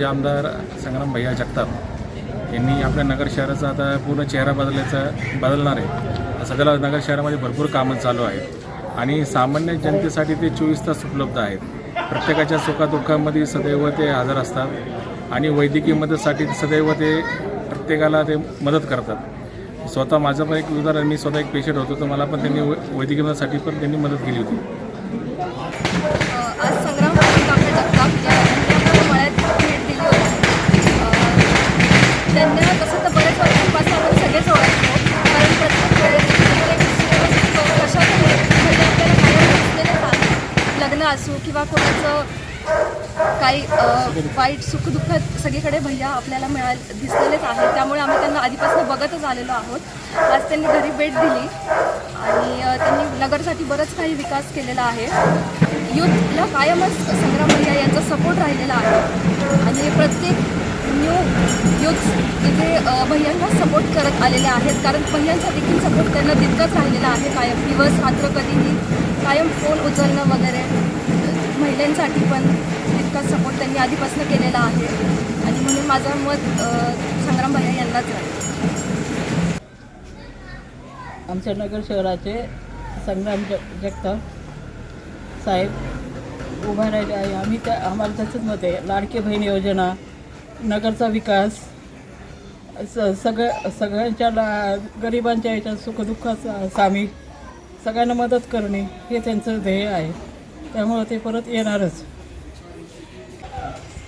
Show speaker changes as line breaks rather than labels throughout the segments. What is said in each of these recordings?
आमदार संग्राम भैया जगताप यांनी आपल्या नगर शहराचा आता पूर्ण चेहरा बदलायचा बदलणार आहे. सध्याला नगर शहरामध्ये भरपूर कामं चालू आहेत. आणि सामान्य जनतेसाठी ते चोवीस तास उपलब्ध आहेत. प्रत्येकाच्या सुखादुःखामध्ये सदैव ते हजर असतात आणि वैद्यकीय मदतीसाठी सदैव ते प्रत्येकाला ते मदत करतात. स्वतः माझं पण एक उदाहरण मी स्वतः एक पेशंट होतो तर मला पण त्यांनी वैद्यकीय मदतीसाठी पण त्यांनी मदत केली होती.
असं तर बरेच वर्षांपासून आपण सगळेच ओळखतो. कारण प्रत्येक वेळेस कशामुळे म्हणजे आपल्याला कायम दिसलेलेच आहे लग्न असो किंवा कोणाचं काही वाईट सुखदुःख सगळीकडे भैया आपल्याला मिळाल दिसलेलेच आहे त्यामुळे आम्ही त्यांना आधीपासून बघतच आलेलो आहोत. आज त्यांनी घरी भेट दिली. आणि त्यांनी नगरसाठी बरंच काही विकास केलेला आहे. यूथला कायमच संग्राम भैया यांचा सपोर्ट राहिलेला आहे. आणि प्रत्येक न्यू यूथ भैयांना सपोर्ट करत आलेले आहेत. कारण भैयांचा देखील सपोर्ट त्यांना तितकाच राहिलेला आहे. कायम दिवस रात्र कधीही कायम फोन उचलणं वगैरे महिलांसाठी पण तितकाच सपोर्ट त्यांनी आधीपासून केलेला आहे. आणि म्हणून माझं मत संग्राम भैया यांनाच आहे.
आमच्या नगर शहराचे संग्राम जग जगताप साहेब उभा राहिले आहे. आम्ही त्या आम्हाला त्याचंच मत आहे. लाडके बहीण योजना नगरचा विकास स सगळ्या सगळ्यांच्या ला गरिबांच्या याच्या सुखदुःखाचा सामील सगळ्यांना मदत करणे हे त्यांचं ध्येय आहे. त्यामुळं ते परत येणारच.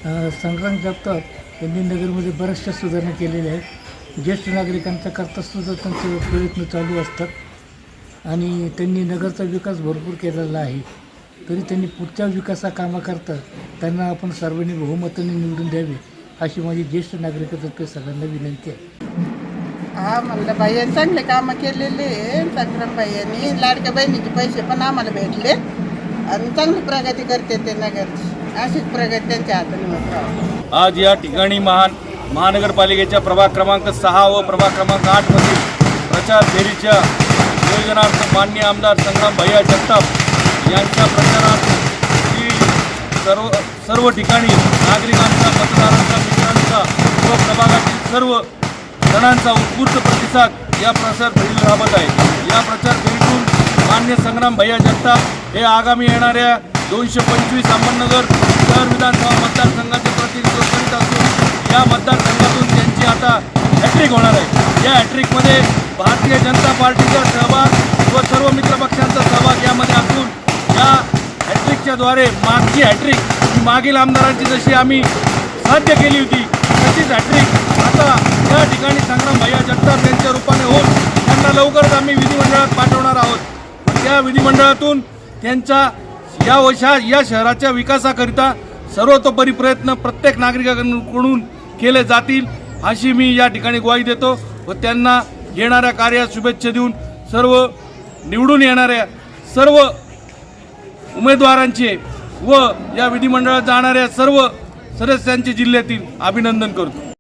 अ, संग्राम जगताप यांनी नगरमध्ये बऱ्याचशा सुधारणा केलेल्या आहेत. ज्येष्ठ नागरिकांच्या करतासुद्धा त्यांचे प्रयत्न चालू असतात आणि त्यांनी नगरचा विकास भरपूर केलेला आहे. तरी त्यांनी पुढच्या विकासा कामाकरता त्यांना आपण सार्वजनिक बहुमताने निवडून द्यावे. अशी माझी ज्येष्ठ नागरिकातर्फे सगळ्यांना विनंती आहे.
हा म्हणलं बाई चांगले कामं केलेले संग्राम बाईंनी लाडक्या बहिणीचे पैसे पण आम्हाला भेटले. आणि चांगली प्रगती करते ते नगरची अशीच प्रगती त्यांच्या हाताने.
आज या ठिकाणी महान महानगरपालिकेच्या प्रभाग क्रमांक सहा व प्रभाग क्रमांक आठमधील प्रचार फेरीच्या नियोजनार्थ मान्य आमदार संग्राम भैया जगताप यांच्या प्रचारात ही सर्व सर्व ठिकाणी नागरिकांचा मतदारांचा मित्रांचा व प्रभागातील सर्व जणांचा उत्स्फूर्त प्रतिसाद या प्रचार फेरीला राबत आहे. या प्रचार फेरीतून मान्य संग्राम भैया जगताप हे आगामी येणाऱ्या दोनशे पंचवीस अहमदनगर शहर विधानसभा मतदारसंघाचे प्रतिनिधित्व करीत असून या मतदारसंघातून त्यांची आता हॅट्रिक होणार आहे. या हॅट्रिकमध्ये भारतीय जनता पार्टीचा सहभाग व सर्व मित्रपक्षांचा सहभाग यामध्ये असून या हॅट्रिकच्या द्वारे मागची हॅट्रिक मागील आमदारांची जशी आम्ही साध्य केली होती तशीच हॅट्रिक आता या ठिकाणी संग्राम भैया जगताप यांच्या रूपाने होऊन त्यांना लवकरच आम्ही विधिमंडळात पाठवणार आहोत. त्या विधिमंडळातून त्यांचा या वशा या शहराच्या विकासाकरिता सर्वतोपरी प्रयत्न प्रत्येक नागरिकांकडून केले जातील अशी मी या ठिकाणी ग्वाही देतो व त्यांना येणाऱ्या कार्यात शुभेच्छा देऊन सर्व निवडून येणाऱ्या सर्व उमेदवारांचे व या विधिमंडळात जाणाऱ्या सर्व सदस्यांचे जिल्ह्यातील अभिनंदन करतो.